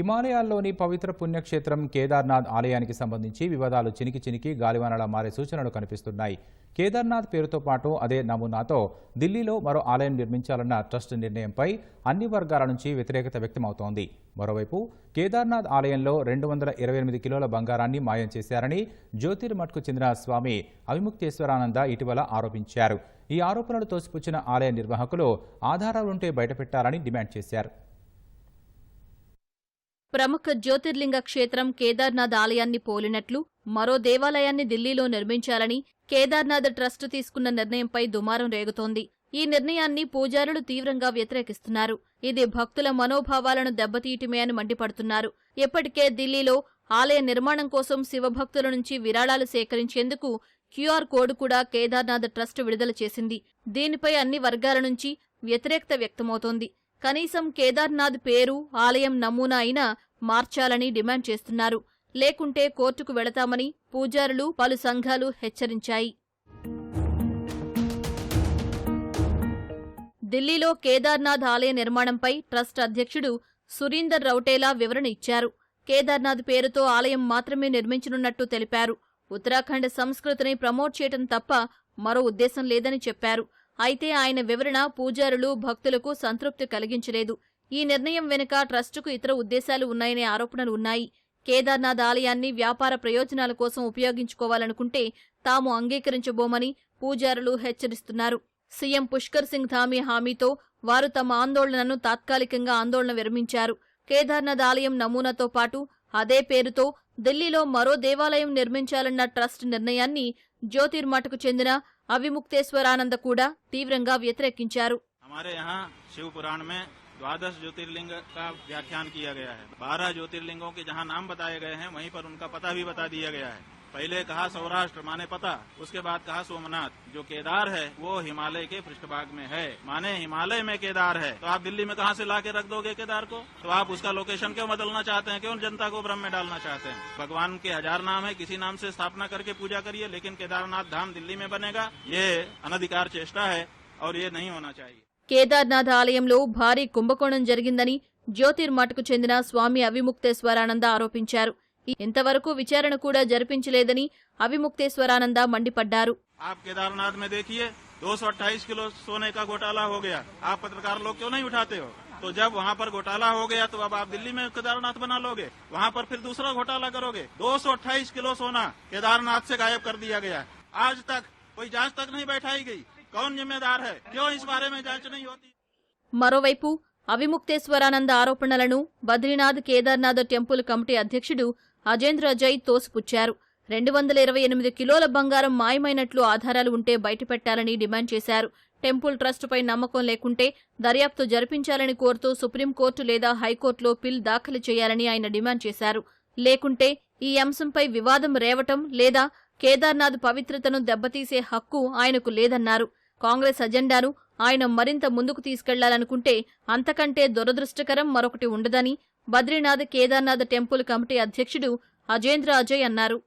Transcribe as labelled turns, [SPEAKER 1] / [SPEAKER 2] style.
[SPEAKER 1] హిమాలయాల్లోని పవిత్ర పుణ్యక్షేత్రం కేదార్నాథ్ ఆలయానికి సంబంధించి వివాదాలు చినికి చినికి గాలివానలా మారే సూచనలు కనిపిస్తున్నాయి. కేదార్నాథ్ పేరుతో పాటు అదే నమూనాతో ఢిల్లీలో మరో ఆలయం నిర్మించాలన్న ట్రస్ట్ నిర్ణయంపై అన్ని వర్గాల నుంచి వ్యతిరేకత వ్యక్తమవుతోంది. మరోవైపు కేదార్నాథ్ ఆలయంలో రెండు వందల ఇరవై ఎనిమిది కిలోల బంగారాన్ని మాయం చేశారని జ్యోతిర్మఠ్కు చెందిన స్వామి అవిముక్తేశ్వరానంద ఇటీవల ఆరోపించారు. ఈ ఆరోపణలు తోసిపుచ్చిన ఆలయ నిర్వాహకులు ఆధారాలుంటే బయటపెట్టాలని డిమాండ్ చేశారు.
[SPEAKER 2] ప్రముఖ జ్యోతిర్లింగ క్షేత్రం కేదార్నాథ్ ఆలయాన్ని పోలినట్లు మరో దేవాలయాన్ని ఢిల్లీలో నిర్మించాలని కేదార్నాథ్ ట్రస్ట్ తీసుకున్న నిర్ణయంపై దుమారం రేగుతోంది. ఈ నిర్ణయాన్ని పూజారులు తీవ్రంగా వ్యతిరేకిస్తున్నారు. ఇది భక్తుల మనోభావాలను దెబ్బతీయటమే అని మండిపడుతున్నారు. ఇప్పటికే ఢిల్లీలో ఆలయ నిర్మాణం కోసం శివభక్తుల నుంచి విరాళాలు సేకరించేందుకు క్యూఆర్ కోడ్ కూడా కేదార్నాథ్ ట్రస్ట్ విడుదల చేసింది. దీనిపై అన్ని వర్గాల నుంచి వ్యతిరేకత వ్యక్తమవుతోంది. కనీసం కేదార్నాథ్ పేరు ఆలయం నమూనా అయినా మార్చాలని డిమాండ్ చేస్తున్నారు. లేకుంటే కోర్టుకు వెళతామని పూజారులు పలు సంఘాలు హెచ్చరించాయి. ఢిల్లీలో కేదార్నాథ్ ఆలయ నిర్మాణంపై ట్రస్ట్ అధ్యక్షుడు సురీందర్ రౌటేలా వివరణ ఇచ్చారు. కేదార్నాథ్ పేరుతో ఆలయం మాత్రమే నిర్మించనున్నట్టు తెలిపారు. ఉత్తరాఖండ్ సంస్కృతిని ప్రమోట్ చేయటం తప్ప మరో ఉద్దేశం లేదని చెప్పారు. అయితే ఆయన వివరణ పూజారులు భక్తులకు సంతృప్తి కలిగించలేదు. ఈ నిర్ణయం వెనుక ట్రస్టుకు ఇతర ఉద్దేశాలు ఉన్నాయనే ఆరోపణలు ఉన్నాయి. కేదార్నాథ్ ఆలయాన్ని వ్యాపార ప్రయోజనాల కోసం ఉపయోగించుకోవాలనుకుంటే తాము అంగీకరించబోమని పూజారులు హెచ్చరిస్తున్నారు. సీఎం పుష్కర్ సింగ్ ధామీ హామీతో వారు తమ ఆందోళనను తాత్కాలికంగా ఆందోళన విరమించారు. కేదార్నాథ్ ఆలయం నమూనాతో పాటు అదే పేరుతో ఢిల్లీలో మరో దేవాలయం నిర్మించాలన్న ట్రస్ట్ నిర్ణయాన్ని జ్యోతిర్మఠకు చెందిన అవిముక్తేశ్వరానంద కూడా తీవ్రంగా వ్యతిరేకించారు
[SPEAKER 3] हमारे यहाँ शिव पुराण में द्वादश ज्योतिर्लिंग का व्याख्यान किया गया है बारह ज्योतिर्लिंगों के जहाँ नाम बताए गए हैं वहीं पर उनका पता भी बता दिया गया है पहले कहा सौराष्ट्र माने पता उसके बाद कहा सोमनाथ जो केदार है वो हिमालय के पृष्ठभाग में है माने हिमालय में केदार है तो आप दिल्ली में कहाँ से ला के रख दोगे केदार को तो आप उसका लोकेशन क्यों बदलना चाहते हैं क्यों जनता को भ्रम में डालना चाहते हैं भगवान के हजार नाम है किसी नाम से स्थापना करके पूजा करिए लेकिन केदारनाथ धाम दिल्ली में बनेगा ये अनधिकार चेष्टा है और ये नहीं होना चाहिए
[SPEAKER 2] కేదార్నాథ్ ఆలయంలో భారీ కుంభకోణం జరిగిందని జ్యోతిర్మఠకు చెందిన స్వామి అవిముక్తేశ్వరానంద ఆరోపించారు ఇంతవరకు విచారణ కూడా జరిపించలేదని అవిముక్తేశ్వరానంద మండిపడ్డారు
[SPEAKER 3] आप केदारनाथ में देखिए 228 किलो सोने का घोटाला हो गया आप पत्रकार लोग क्यों नहीं उठाते हो तो जब वहाँ पर घोटाला हो गया तो अब आप दिल्ली में केदारनाथ बना लोगे वहाँ पर फिर दूसरा घोटाला करोगे 228 किलो सोना केदारनाथ से गायब कर दिया गया आज तक कोई जांच तक नहीं बैठाई गई कौन जिम्मेदार है क्यों इस बारे में जांच नहीं होती
[SPEAKER 2] మరోవైపు అవిముక్తేశ్వరానంద ఆరోపణలను బద్రీనాథ్ కేదార్నాథ్ టెంపుల్ కమిటీ అధ్యక్షుడు అజేంద్ర జై తోసిపుచ్చారు. రెండు వందల ఇరవై ఎనిమిది కిలోల బంగారం మాయమైనట్లు ఆధారాలు ఉంటే బయటపెట్టాలని డిమాండ్ చేశారు. టెంపుల్ ట్రస్టుపై నమ్మకం లేకుంటే దర్యాప్తు జరిపించాలని కోరుతూ సుప్రీంకోర్టు లేదా హైకోర్టులో పిల్ దాఖలు చేయాలని ఆయన డిమాండ్ చేశారు. లేకుంటే ఈ అంశంపై వివాదం రేవటం లేదా కేదార్నాథ్ పవిత్రతను దెబ్బతీసే హక్కు ఆయనకు లేదన్నారు. కాంగ్రెస్ అజెండాను ఆయన మరింత ముందుకు తీసుకెళ్ళాలనుకుంటే అంతకంటే దురదృష్టకరం మరొకటి ఉండదని బద్రీనాథ్ కేదార్నాథ్ టెంపుల్ కమిటీ అధ్యక్షుడు అజేంద్ర అజయ్ అన్నారు.